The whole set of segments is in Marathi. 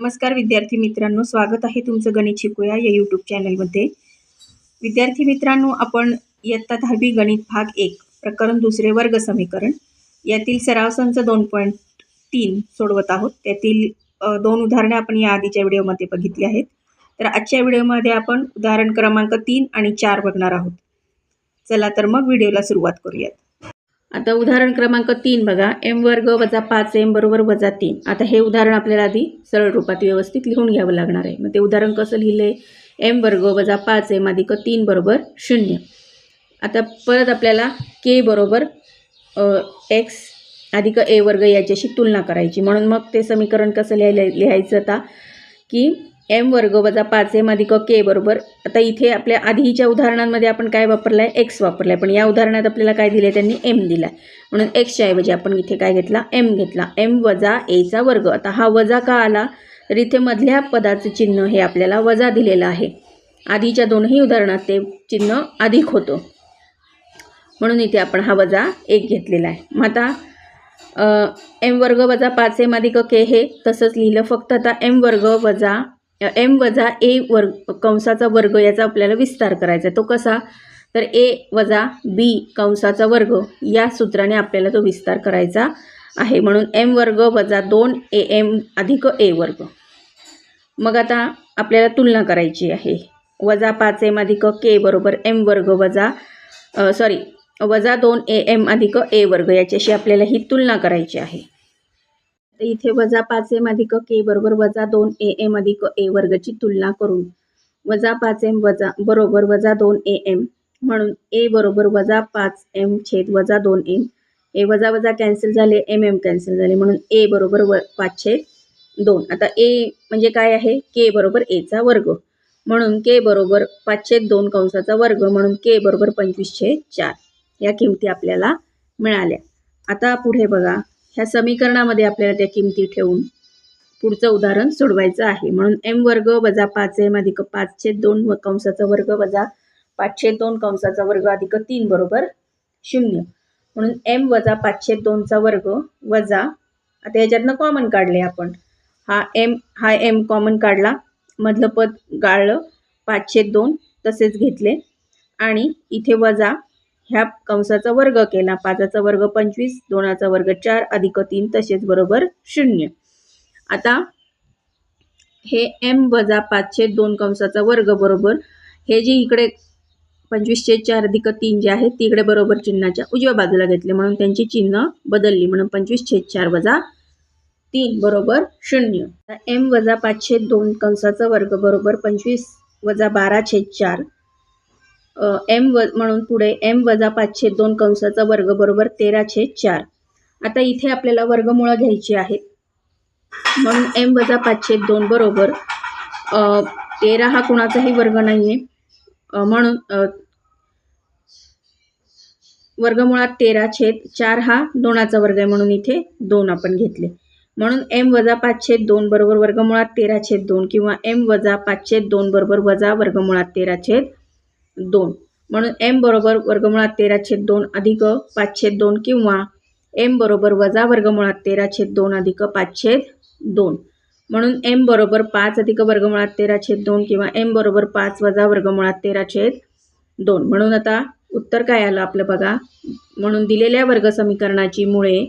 नमस्कार विद्यार्थी मित्रांनो स्वागत आहे तुमचं गणित शिकूया या यूट्यूब चॅनलमध्ये विद्यार्थी मित्रांनो आपण इयत्ता दहावी गणित भाग एक प्रकरण दुसरे वर्ग समीकरण यातील सराव संच दोन पॉईंट तीन सोडवत आहोत. त्यातील दोन उदाहरणे आपण या आधीच्या व्हिडिओमध्ये बघितली आहेत. तर आजच्या व्हिडिओमध्ये आपण उदाहरण क्रमांक तीन आणि चार बघणार आहोत. चला तर मग व्हिडिओला सुरुवात करूयात. आता उदाहरण क्रमांक तीन बघा. एम वर्ग वजा पाच एम बरोबर वजा तीन. आता हे उदाहरण आपल्याला आधी सरळ रूपात व्यवस्थित लिहून घ्यावं लागणार आहे. मग ते उदाहरण कसं लिहिलं? आहे एम वर्ग वजा पाच एम अधिक तीन बरोबर शून्य. आता परत आपल्याला के बरोबर एक्स अधिक ए वर्ग याच्याशी तुलना करायची. म्हणून मग ते समीकरण कसं लिहायला लिहायचं आता? की एम वर्ग वजा पाच एम अधिक के बरोबर. आता इथे आपल्या आधीच्या उदाहरणांमध्ये आपण काय वापरलं आहे एक्स वापरला आहे पण या उदाहरणात आपल्याला काय दिले त्यांनी एम दिला म्हणून एक्सच्या ऐवजी आपण इथे काय घेतला? एम घेतला. एम वजा एचा वर्ग. आता हा वजा का आला? तर इथे मधल्या पदाचं चिन्ह हे आपल्याला वजा दिलेलं आहे. आधीच्या दोनही उदाहरणात ते चिन्ह अधिक होतं. म्हणून इथे आपण हा वजा एक घेतलेला आहे. मग आता एम वर्ग वजा पाच एम अधिक के हे तसंच लिहिलं. फक्त आता एम वर्ग वजा एम वजा ए वर्ग कंसाचा वर्ग याचा आपल्याला विस्तार करायचा आहे. तो कसा? तर ए वजा बी कंसाचा वर्ग या सूत्राने आपल्याला तो विस्तार करायचा आहे. म्हणून एम वर्ग वजा दोन ए एम अधिक ए वर्ग. मग आता आपल्याला तुलना करायची आहे. वजा पाच एम अधिक के बरोबर एम वर्ग वजा सॉरी वजा दोन ए एम अधिक ए वर्ग याच्याशी आपल्याला ही तुलना करायची आहे. तर इथे वजा पाच एम अधिक के बरोबर वजा दोन ए एम अधिक ए वर्गची तुलना करून वजा पाच एम वजा बरोबर वजा दोन ए एम म्हणून ए बरोबर वजा पाच एम छेद वजा दोन एम. ए वजा वजा कॅन्सल झाले एम एम कॅन्सल झाले म्हणून ए बरोबर व पाचशे दोन. आता ए म्हणजे काय आहे? के बरोबर एचा वर्ग. म्हणून के बरोबर पाचशे दोन कंसाचा वर्ग म्हणून के बरोबर पंचवीसशे चार. या किमती आपल्याला मिळाल्या. आता पुढे बघा. ह्या समीकरणामध्ये आपल्याला त्या किमती ठेवून पुढचं उदाहरण सोडवायचं आहे. म्हणून एम वर्ग वजा पाच एम अधिक पाचशे दोन व कंसाचा वर्ग वजा पाचशे दोन कंसाचा वर्ग अधिक तीन बरोबर शून्य. म्हणून एम वजा पाचशे दोनचा वर्ग वजा आता याच्यातनं कॉमन काढले आपण. हा एम हा एम कॉमन काढला. मधलं पद गाळलं पाचशे दोन तसेच घेतले. आणि इथे वजा ह्या कंसाचा वर्ग केला. पाचाचा वर्ग पंचवीस दोनाचा वर्ग चार अधिक तीन तसेच बरोबर शून्य. आता हे एम वजा पाचशे दोन कंसाचा वर्ग बरोबर हे जे इकडे पंचवीसशे चार अधिक तीन जे आहे तिकडे बरोबर चिन्हाच्या उजव्या बाजूला घेतले. म्हणून त्यांची चिन्ह बदलली. म्हणून पंचवीस छेद चार वजा तीन बरोबर शून्य. एम वजा पाचशे दोन कंसाचा वर्ग बरोबर पंचवीस वजा बारा छेद चार. एम व म्हणून पुढे एम वजा पाचशे दोन कंसाचा वर्ग बरोबर तेरा छेद चार. आता इथे आपल्याला वर्गमुळं घ्यायची आहेत. म्हणून एम वजा पाचशे दोन बरोबर तेरा हा कुणाचाही वर्ग नाही आहे म्हणून वर्गमुळात तेरा छेद चार हा दोनाचा वर्ग आहे म्हणून इथे दोन आपण घेतले. म्हणून एम वजा पाचशे दोन बरोबर वर्गमुळात तेरा छेद दोन किंवा एम वजा पाचशे दोन बरोबर वजा वर्गमुळात तेरा छेद दोन. म्हणून एम बरोबर वर्गमुळात तेरा छेद दोन अधिक पाच छेद दोन किंवा एम बरोबर वजा वर्गमुळात तेरा छेद दोन अधिक पाच छेद दोन. म्हणून एम बरोबर पाच अधिक वर्गमुळात तेरा छेद दोन किंवा एम बरोबर पाच वजा वर्गमुळात तेरा छेद दोन. म्हणून आता उत्तर काय आलं आपलं बघा. म्हणून दिलेल्या वर्ग समीकरणाची मुळे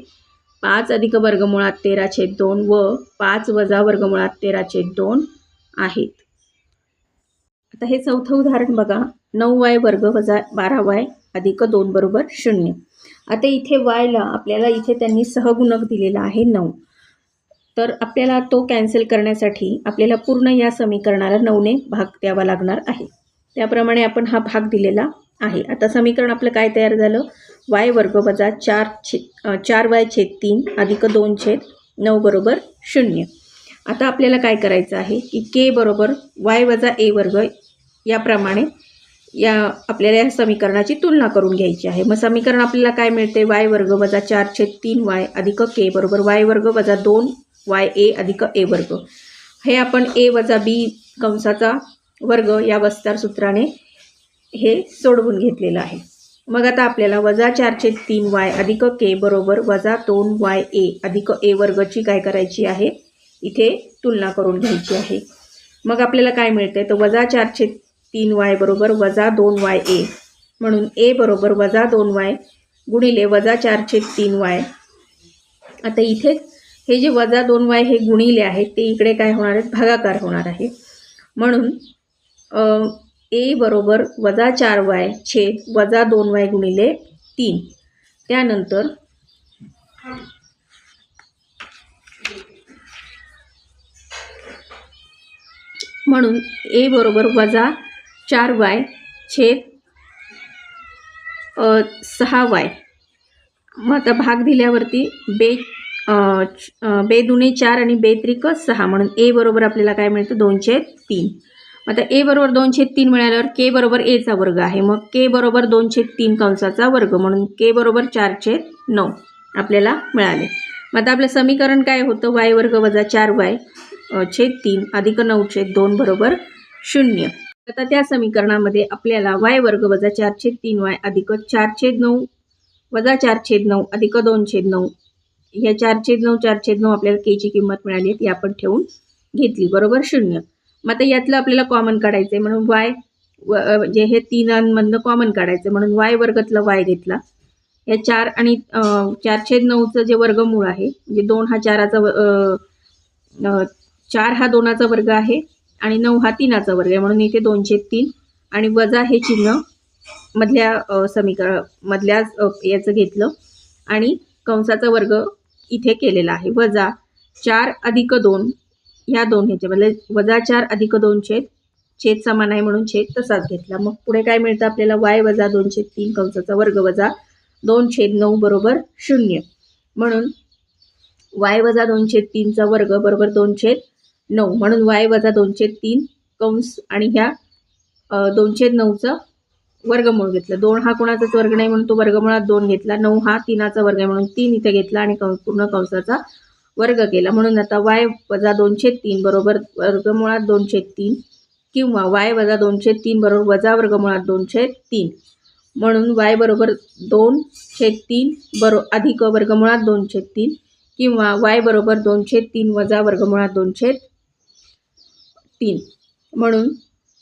पाच अधिक वर्गमुळात तेरा छेद दोन व पाच वजा वर्गमुळात तेरा छेद दोन आहेत. आता हे चौथं उदाहरण बघा. नऊ वाय वर्ग वजा बारा वाय अधिक दोन बरोबर शून्य. आता इथे वायला आपल्याला इथे त्यांनी सहगुणक दिलेला आहे नऊ. तर आपल्याला तो कॅन्सल करण्यासाठी आपल्याला पूर्ण या समीकरणाला नऊने भाग द्यावा लागणार आहे. त्याप्रमाणे आपण हा भाग दिलेला आहे. आता समीकरण आपलं काय तयार झालं? वाय वर्ग वजा चार छे चार वाय छेद तीन अधिक दोन छेद नऊ बरोबर शून्य. आता आपल्याला काय करायचं आहे की के बरोबर वाय वजा ए वर्ग याप्रमाणे या आपल्याला या समीकरणाची तुलना करून घ्यायची आहे. मग समीकरण आपल्याला काय मिळते? वाय वर्ग वजा चार छेद तीन वाय अधिक के बरोबर वाय वर्ग वजा दोन वाय ए अधिक ए वर्ग. हे आपण ए वजा बी कंसाचा वर्ग या वस्तार सूत्राने हे सोडवून घेतलेलं आहे. मग आता आपल्याला वजा चारशे तीन वाय अधिक के बरोबर वजा दोन वाय ए अधिक ए वर्गची काय करायची आहे? इथे तुलना करून घ्यायची आहे. मग आपल्याला काय मिळते? तर वजा चारशे तीन वाय बरोबर वजा दोन वाय ए. म्हणून ए बरोबर वजा दोन वाय गुणिले वजा चार छेद तीन वाय. आता इथे हे जे वजा दोन वाय हे गुणिले आहेत ते इकडे काय होणार आहेत? भागाकार होणार आहे. म्हणून ए बरोबर वजा चार वाय छेद वजा दोन वाय गुणिले तीन. त्यानंतर म्हणून ए बरोबर वजा चार वाय छेद सहा वाय. मग आता भाग दिल्यावरती बे बे दुने चार आणि बे त्रिक सहा. म्हणून ए बरोबर आपल्याला काय मिळतं? दोनशे तीन. आता ए बरोबर दोनशे तीन मिळाल्यावर के बरोबर एचा वर्ग आहे. मग के बरोबर दोनशे तीन कंसाचा वर्ग. म्हणून के बरोबर चारशे नऊ आपल्याला मिळाले. मग आता आपलं समीकरण काय होतं? वाय वर्ग वजा चार वाय छेद तीन. अधिक नऊ छेद दोन बरोबर शून्य. आता त्या समीकरणामध्ये आपल्याला वाय वर्ग वजा चार छेद तीन वाय अधिक चार छेद नऊ वजा चार छेद नऊ अधिक दोन छेद नऊ. ह्या चार छेद नऊ चार छेद नऊ आपल्याला केची किंमत मिळाली ती आपण ठेवून घेतली बरोबर शून्य. मग आता यातलं आपल्याला कॉमन काढायचं आहे म्हणून वाय व जे म्हणजे हे तीनांमधनं कॉमन काढायचं म्हणून वाय वर्गातला वाय घेतला. या चार आणि चार छेद नऊचं जे वर्गमूळ आहे म्हणजे दोन हा चाराचा व- चार हा दोनाचा वर्ग आहे आणि नऊ हा तीनाचा वर्ग आहे. म्हणून इथे दोनशे तीन आणि वजा हे चिन्ह मधल्या समीकरण मधल्या याचं घेतलं. आणि कंसाचा वर्ग इथे केलेला आहे. वजा चार अधिक दोन ह्या दोन ह्याच्या म्हणजे वजा चार अधिक दोन छेद छेद समान आहे म्हणून छेद तसाच घेतला. मग पुढे काय मिळतं आपल्याला? वाय वजा दोनशे तीन कंसाचा वर्ग वजा दोन छेद नऊ बरोबर शून्य. म्हणून वाय वजा दोनशे तीनचा वर्ग बरोबर दोन छेद नऊ. म्हणून वाय वजा दोनशे तीन कंस आणि ह्या दोनशे नऊचं वर्गमूळ घेतलं. दोन हा कोणाचाच वर्ग नाही म्हणून तो वर्गमुळात दोन घेतला. नऊ हा तीनाचा वर्ग आहे म्हणून तीन इथे घेतला आणि कं पूर्ण कंसाचा वर्ग केला. म्हणून आता वाय वजा दोनशे तीन बरोबर वर्गमुळात दोनशे तीन किंवा वाय वजा दोनशे तीन बरोबर वजा वर्गमुळात दोनशे तीन. म्हणून वाय बरोबर दोनशे तीन बरो अधिक वर्गमुळात दोनशे तीन किंवा वाय बरोबर दोनशे तीन वजा वर्गमुळात दोनशे तीन. म्हणून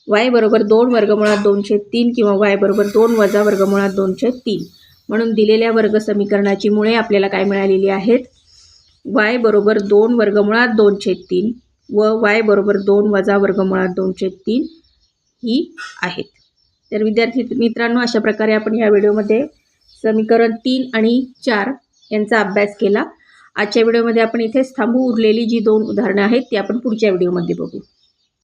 वाय बरोबर दोन वर्गमुळात दोनशे तीन किंवा वाय बरोबर दोन वजा वर्गमुळात दोनशे तीन. म्हणून दिलेल्या वर्ग समीकरणाची मुळे आपल्याला काय मिळालेली आहेत? वाय बरोबर दोन वर्गमुळात दोनशे तीन व वाय बरोबर दोन वजा वर्गमुळात दोनशे तीन ही आहेत. तर विद्यार्थी मित्रांनो अशा प्रकारे आपण या व्हिडिओमध्ये समीकरण तीन आणि चार यांचा अभ्यास केला. आजच्या व्हिडिओमध्ये आपण इथेच थांबू. उरलेली जी दोन उदाहरणं आहेत ती आपण पुढच्या व्हिडिओमध्ये बघू.